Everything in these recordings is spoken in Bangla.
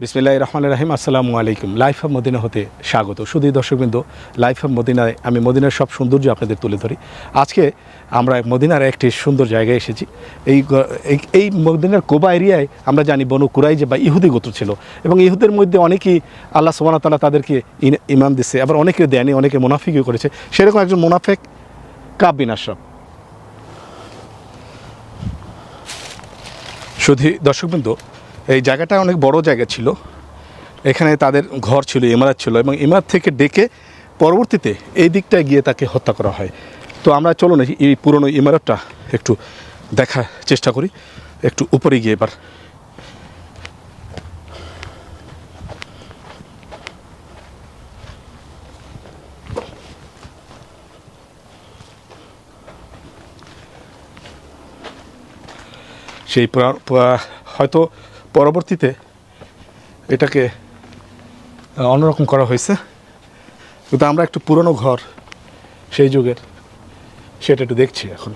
বিসমিল্লাহ রহমান রাহিম, আসসালামু আলাইকুম। লাইফ অফ মদিনা হতে স্বাগত। শুধুই দর্শকবৃন্দ লাইফ অফ মদিনায় আমি মদিনার সব সৌন্দর্য আপনাদের তুলে ধরি। আজকে আমরা মদিনার একটি সুন্দর জায়গায় এসেছি। এই এই- মদিনার কোবা এরিয়ায় আমরা জানি বনু কুরাই যে বা ইহুদি গোত্র ছিল। এবং ইহুদের মধ্যে অনেকেই আল্লাহ সোবানা তালা তাদেরকে ইমাম দিচ্ছে আবার অনেকে দেয়নি, অনেকে মুনাফিকও করেছে। সেরকম একজন মুনাফেক কাব্বিন আশরাফ। শুধু দর্শকবৃন্দ এই জায়গাটা অনেক বড় জায়গা ছিল। এখানে তাদের ঘর ছিল, ইমারত ছিল এবং ইমারত থেকে ডেকে পরবর্তীতে এই দিকটায় গিয়ে তাকে হত্যা করা হয়। তো আমরা চলুন এই- পুরনো ইমারতটা একটু দেখার চেষ্টা করি। একটু উপরে গিয়ে এবার। সেই হয়তো পরবর্তীতে এটাকে অন্যরকম করা হয়েছে। কিন্তু আমরা একটু পুরনো ঘর সেই যুগের, সেটা একটু দেখছি এখন।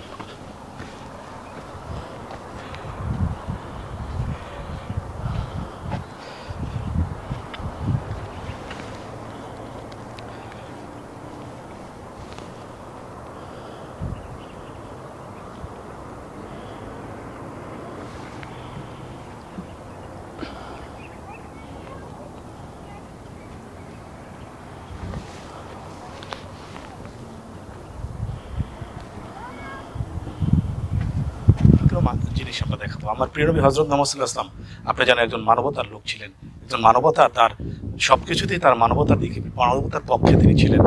জিনিস আমরা দেখাবো। আমার প্রিয় নবী হজরত মোহাম্মদ ইসলাম আপনি জানেন একজন মানবতার লোক ছিলেন। একজন মানবতা তার সব কিছুতেই তার মানবতার দিকে, মানবতার পক্ষে তিনি ছিলেন।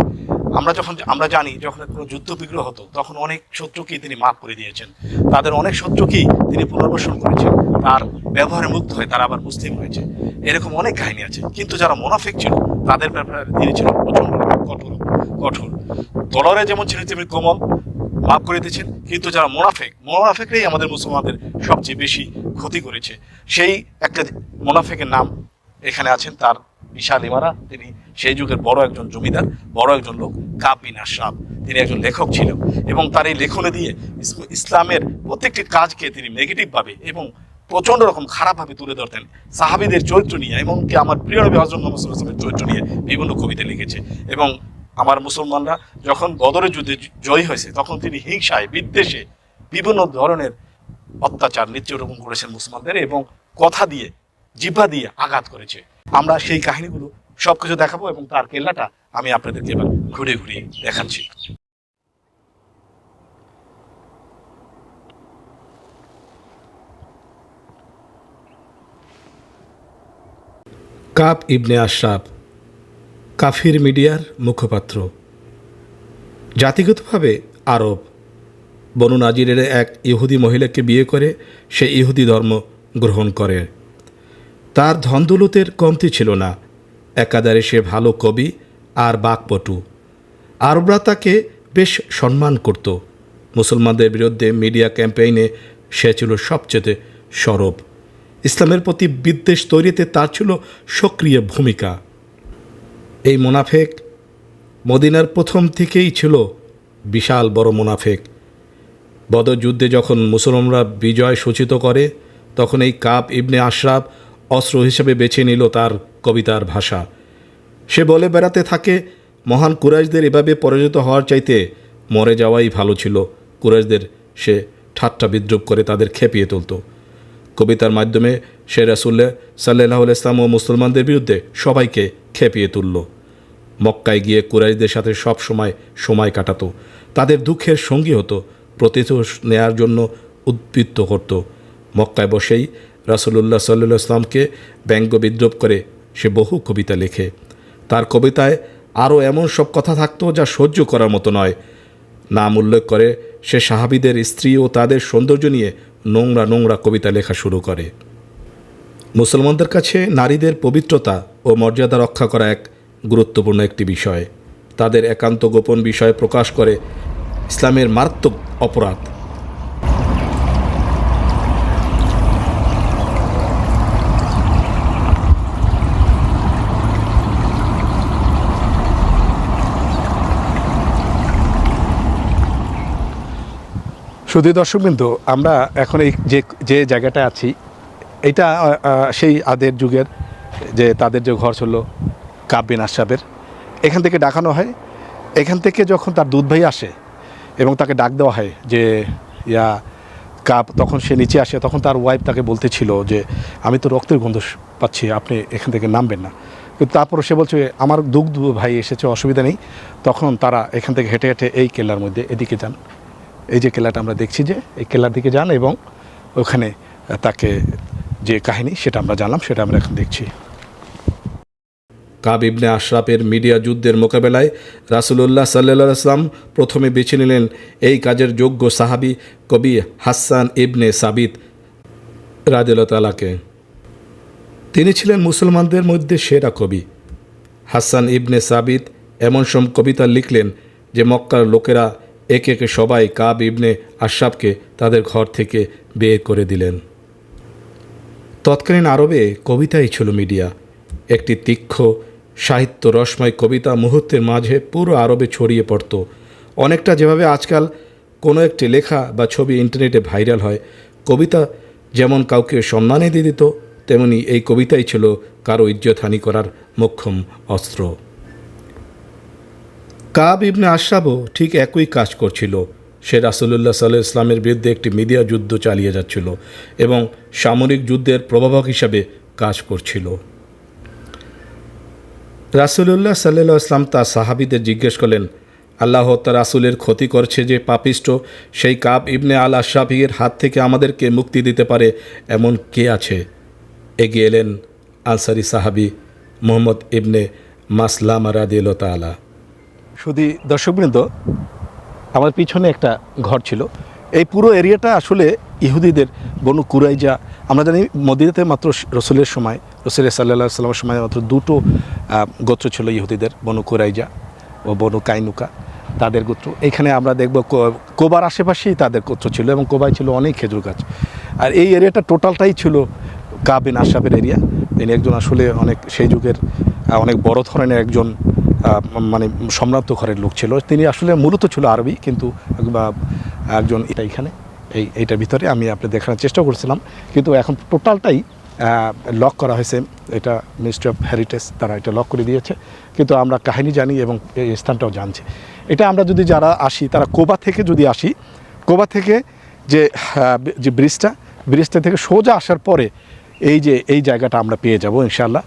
আমরা যখন, আমরা জানি যখন কোনো যুদ্ধ বিগ্রহ হতো, তখন অনেক শত্রুকেই তিনি মাফ করে দিয়েছেন। তাদের অনেক শত্রুকেই তিনি পুনর্বাসন করেছেন। তার ব্যবহারে মুগ্ধ হয়ে তারা আবার মুসলিম হয়েছে। এরকম অনেক কাহিনী আছে। কিন্তু যারা মোনাফিক ছিল, তাদের ব্যাপারে তিনি ছিলেন প্রচণ্ড কঠোর। কঠোর। তলরে যেমন ছিলেন, তেমনি কোমল। মাফ করে দিয়েছেন। কিন্তু যারা মোনাফেক, মোনাফেকরাই আমাদের মুসলমানদের সবচেয়ে বেশি ক্ষতি করেছে। সেই একটা মোনাফেকের নাম এখানে আছেন তার বিশাল ইমারা। তিনি সেই যুগের বড় একজন জমিদার, বড় একজন লোক কাবিন আশরাফ। তিনি একজন লেখক ছিল এবং তার এই লেখনে দিয়ে ইসলামের প্রত্যেকটি কাজকে তিনি নেগেটিভভাবে এবং প্রচণ্ড রকম খারাপভাবে তুলে ধরতেন। সাহাবিদের চরিত্র নিয়ে এবং এমনকি আমার প্রিয় নবী হজরত চরিত্র নিয়ে বিভিন্ন কবিতা লিখেছে এবং আমার মুসলমানরা যখন বদরের যুদ্ধে জয়ী হয়েছে, তখন তিনি হিংসায়, বিদ্বেষে বিভিন্ন ধরনের অত্যাচার নির্যাতন করেছেন মুসলমানদের এবং কথা দিয়ে, জিহ্বা দিয়ে আঘাত করেছে। আমরা সেই কাহিনীগুলো সব কিছু দেখাবো এবং তার কেল্লাটা আমি আপনাদেরকে এবার ঘুরে ঘুরিয়ে দেখাচ্ছি। কাপ ইবনে আশরাফ কাফির মিডিয়ার মুখপাত্র। জাতিগতভাবে আরব, বনু নাজিরের এক ইহুদি মহিলাকে বিয়ে করে সে ইহুদি ধর্ম গ্রহণ করে। তার ধনদৌলতের কমতি ছিল না। একাধারে সে ভালো কবি আর বাকপটু। আরবরা তাকে বেশ সম্মান করত। মুসলমানদের বিরুদ্ধে মিডিয়া ক্যাম্পেইনে সে ছিল সবচেয়ে সরব। ইসলামের প্রতি বিদ্বেষ তৈরিতে তার ছিল সক্রিয় ভূমিকা। এই মোনাফেক মদিনার প্রথম থেকেই ছিল বিশাল বড় মোনাফেক। বদর যুদ্ধে যখন মুসলমানরা বিজয় সূচিত করে, তখন এই কাপ ইবনে আশরাফ অস্ত্র হিসেবে বেছে নিল তার কবিতার ভাষা। সে বলে, বেড়াতে থাকে, মহান কুরাইশদের এভাবে পরাজিত হওয়ার চাইতে মরে যাওয়াই ভালো ছিল। কুরাইশদের সে ঠাট্টা বিদ্রুপ করে তাদের খেপিয়ে তুলত। কবিতার মাধ্যমে সে রাসুল্লাহ সাল্লাহ ইসলাম ও মুসলমানদের বিরুদ্ধে সবাইকে খেপিয়ে তুলল। মক্কায় গিয়ে কুরাইশদের সাথে সব সময় সময় কাটাতো। তাদের দুঃখের সঙ্গী হতো প্রতিশোধ নেয়ার জন্য উদ্বৃত্ত করত। মক্কায় বসেই রাসুলুল্লাহ সাল্লু ইসলামকে ব্যঙ্গ বিদ্রুপ করে সে বহু কবিতা লেখে। তার কবিতায় আরও এমন সব কথা থাকতো যা সহ্য করার মতো নয়। নাম উল্লেখ করে সে সাহাবিদের স্ত্রী ও তাদের সৌন্দর্য নিয়ে নোংরা নোংরা কবিতা লেখা শুরু করে। মুসলমানদের কাছে নারীদের পবিত্রতা ও মর্যাদা রক্ষা করা এক গুরুত্বপূর্ণ একটি বিষয়। তাদের একান্ত গোপন বিষয় প্রকাশ করে ইসলামের মারাত্মক অপরাধ। শুধু দর্শকবিন্দু, আমরা এখন এই যে যে জায়গাটা আছি, এটা সেই আদের যুগের যে তাদের যে ঘর ছিল কাব বিন আশরাফের। এখান থেকে ডাকানো হয়। এখান থেকে যখন তার দুধ ভাই আসে এবং তাকে ডাক দেওয়া হয় যে, ইয়া কাপ তখন সে নিচে আসে। তখন তার ওয়াইফ তাকে বলতেছিল যে, আমি তো রক্তের গন্ধ পাচ্ছি, আপনি এখান থেকে নামবেন না। কিন্তু তারপরে সে বলছে, আমার দুগ্ধ ভাই এসেছে, অসুবিধা নেই। তখন তারা এখান থেকে হেঁটে হেঁটে এই কেল্লার মধ্যে এদিকে যান। এই যে কেল্লাটা আমরা দেখছি যে, এই কেল্লার দিকে যান এবং ওখানে তাকে যে কাহিনী সেটা আমরা জানলাম, সেটা আমরা এখন দেখছি। কাব ইবনে আশরাফের মিডিয়া যুদ্ধের মোকাবেলায় রাসুলুল্লাহ সাল্লাহ আসলাম প্রথমে বেছে নিলেন এই কাজের যোগ্য সাহাবি কবি হাসান ইবনে সাবিত রাদিল্লাহকে তিনি ছিলেন মুসলমানদের মধ্যে সেরা কবি। হাসান ইবনে সাবিত এমন সব কবিতা লিখলেন যে মক্কার লোকেরা একে একে সবাই কাব ইবনে আশরাফকে তাদের ঘর থেকে বের করে দিলেন। তৎকালীন আরবে কবিতাই ছিল মিডিয়া। একটি তীক্ষ্ণ সাহিত্য রসময় কবিতা মুহূর্তের মাঝে পুরো আরবে ছড়িয়ে পড়ত। অনেকটা যেভাবে আজকাল কোনো একটি লেখা বা ছবি ইন্টারনেটে ভাইরাল হয়, কবিতা যেমন কাউকে সম্মানে দিয়ে দিত, তেমনি এই কবিতাই ছিল কারও ইজ্জতহানি করার মোক্ষম অস্ত্র। কাব ইবনে আশরাফও ঠিক একই কাজ করছিল। সে রাসুলুল্লাহ সাল্লাহ ইসলামের বিরুদ্ধে একটি মিডিয়া যুদ্ধ চালিয়ে যাচ্ছিল এবং সামরিক যুদ্ধের প্রভাবক হিসাবে কাজ করছিল। রাসুলুল্লাহ সাল্লাহ ইসলাম তার সাহাবিদের জিজ্ঞেস করলেন, আল্লাহ তার রাসুলের ক্ষতি করছে যে পাপিষ্ট, সেই কাব ইবনে আল আশরাফিয়ের হাত থেকে আমাদেরকে মুক্তি দিতে পারে, এমন কে আছে? এগিয়ে এলেন আনসারি সাহাবি মোহাম্মদ ইবনে মাসলাম রাদিল তালা শুধু দর্শকবৃন্দ, আমার পিছনে একটা ঘর ছিল। এই পুরো এরিয়াটা আসলে ইহুদিদের, বনু কুরাইজা, আমরা জানি মদিনাতে মাত্র রসুলের সময়, রসুলের সাল্লাহ সাল্লামের সময় মাত্র দুটো গোত্র ছিল ইহুদিদের, বনু কুরাইজা ও বনু কাইনুকা, তাদের গোত্র। এখানে আমরা দেখব কোবার আশেপাশেই তাদের গোত্র ছিল এবং কোবাই ছিল অনেক খেজুর গাছ। আর এই এরিয়াটা টোটালটাই ছিল কাবিন আশরাফের এরিয়া। তিনি একজন আসলে অনেক, সেই যুগের অনেক বড় ধরনের একজন মানে সম্রান্ত ঘরের লোক ছিল। তিনি আসলে মূলত ছিল আরবি, কিন্তু একজন এটা এখানে এই এইটার ভিতরে আমি আপনি দেখানোর চেষ্টা করছিলাম কিন্তু এখন টোটালটাই লক করা হয়েছে। এটা মিনিস্ট্রি অফ হেরিটেজ তারা এটা লক করে দিয়েছে। কিন্তু আমরা কাহিনী জানি এবং এই স্থানটাও জানছি। এটা আমরা যদি যারা আসি তারা কোবা থেকে যদি আসি কোবা থেকে যে যে ব্রিজটা ব্রিজটা থেকে সোজা আসার পরে এই যে এই জায়গাটা আমরা পেয়ে যাব ইনশাল্লাহ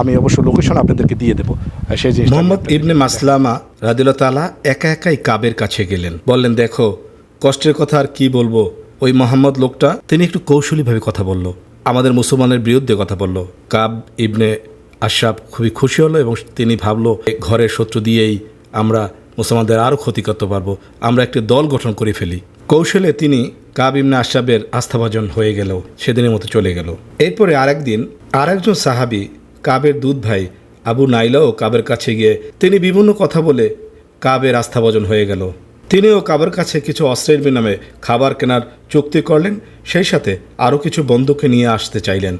আমি অবশ্য লোকেশন আপনাদেরকে দিয়ে দেবো। সেই আমি মোহাম্মদ ইবনে মাসলামা রাদিল্লা তালা একা একাই কাবের কাছে গেলেন। বললেন দেখো কষ্টের কথা আর কি বলব? ওই মোহাম্মদ লোকটা, তিনি একটু কৌশলীভাবে কথা বলল। আমাদের মুসলমানের বিরুদ্ধে কথা বলল। কাব ইবনে আশরাফ খুবই খুশি হলো এবং তিনি ভাবলো ঘরের শত্রু দিয়েই আমরা মুসলমানদের আরও ক্ষতি করতে পারব। আমরা একটি দল গঠন করে ফেলি। কৌশলে তিনি কাব ইবনে আশরাফের আস্থাভাজন হয়ে গেল, সেদিনের মতো চলে গেল। এরপরে আরেকদিন আরেকজন সাহাবি, কাবের দুধ ভাই, আবু নাইলাও কাবের কাছে গিয়ে তিনি বিভিন্ন কথা বলে কাবের আস্থাভাজন হয়ে গেল। তিনিও কাবের কাছে কিছু অস্ত্রের বিনামে খাবার কেনার চুক্তি করলেন, সেই সাথে আরও কিছু বন্ধুকে নিয়ে আসতে চাইলেন।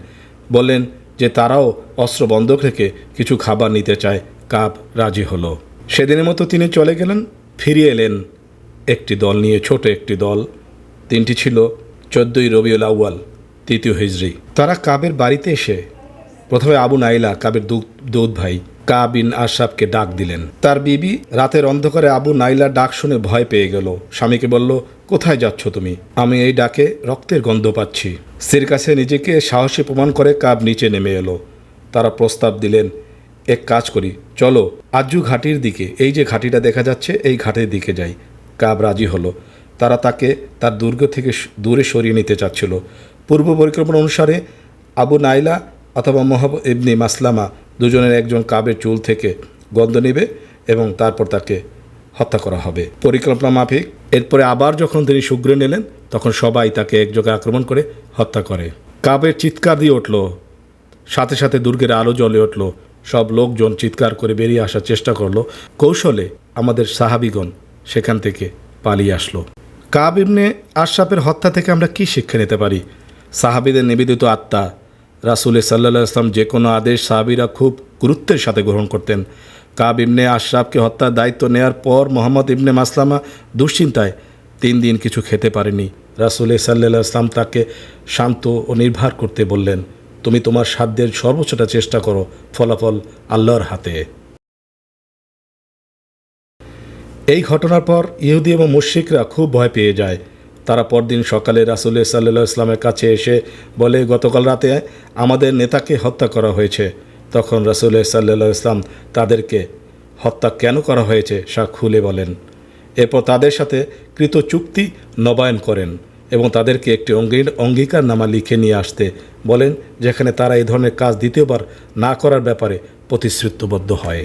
বললেন যে তারাও অস্ত্র বন্ধক রেখে কিছু খাবার নিতে চায়। কাব রাজি হলো। সেদিনের মতো তিনি চলে গেলেন, ফিরিয়ে এলেন। একটি দল নিয়ে ছোট একটি দল। তিনটি ছিল চোদ্দই রবিউল আউয়াল, তৃতীয় হিজড়ি তারা কাবের বাড়িতে এসে, প্রথমে আবু নাইলা, কাবের দু- দুধ ভাই কা বিন আশরাফকে ডাক দিলেন। তার বিবি রাতের অন্ধকারে আবু নাইলা ডাক শুনে ভয় পেয়ে গেল। স্বামীকে বলল, কোথায় যাচ্ছ তুমি? আমি এই ডাকে রক্তের গন্ধ পাচ্ছি। স্ত্রীর কাছে নিজেকে সাহসী প্রমাণ করে কাব নিচে নেমে এলো। তারা প্রস্তাব দিলেন, এক কাজ করি, চলো আজু ঘাটির দিকে, এই যে ঘাটিটা দেখা যাচ্ছে, এই ঘাটের দিকে যাই। কাব রাজি হলো। তারা তাকে তার দুর্গ থেকে দূরে সরিয়ে নিতে চাচ্ছিল। পূর্ব পরিকল্পনা অনুসারে আবু নাইলা অথবা মোহাব ইবনি মাসলামা দুজনের একজন কাবের চুল থেকে গন্ধ নেবে এবং তারপর তাকে হত্যা করা হবে। পরিকল্পনা মাফিক। এরপরে আবার যখন তিনি সুগ্রে নিলেন, তখন সবাই তাকে একযোগে আক্রমণ করে হত্যা করে। কাবের চিৎকার দিয়ে উঠল। সাথে সাথে দুর্গের আলো জ্বলে উঠল। সব লোকজন চিৎকার করে বেরিয়ে আসার চেষ্টা করল। কৌশলে আমাদের সাহাবিগণ সেখান থেকে পালিয়ে আসলো। কাব ইবনে আশরাফের হত্যা থেকে আমরা কি শিক্ষা নিতে পারি? সাহাবিদের নিবেদিত আত্মা রাসুলে সাল্লা আসলাম যে কোনো আদেশ সাহাবিরা খুব গুরুত্বের সাথে গ্রহণ করতেন। কাব ইবনে আশরাফকে হত্যার দায়িত্ব নেয়ার পর মোহাম্মদ ইবনে মাসলামা দুশ্চিন্তায় তিন দিন কিছু খেতে পারেনি। রাসুলে সাল্লাহ ইসলাম তাকে শান্ত ও নির্ভর করতে বললেন, তুমি তোমার সাধ্যের সর্বোচ্চটা চেষ্টা করো, ফলাফল আল্লাহর হাতে। এই ঘটনার পর ইহুদি এবং মুশ্রিকরা খুব ভয় পেয়ে যায়। তারা পরদিন সকালে রাসুল্লাহ সাল্লাহ ইসলামের কাছে এসে বলে, গতকাল রাতে আমাদের নেতাকে হত্যা করা হয়েছে। তখন রাসুল্লাহ সাল্লাহ ইসলাম তাদেরকে, হত্যা কেন করা হয়েছে? সা খুলে বলেন। এরপর তাদের সাথে কৃত চুক্তি নবায়ন করেন এবং তাদেরকে একটি অঙ্গীকার নামা লিখে নিয়ে আসতে বলেন, যেখানে তারা এই ধরনের কাজ দ্বিতীয়বার না করার ব্যাপারে প্রতিশ্রুতিবদ্ধ হয়।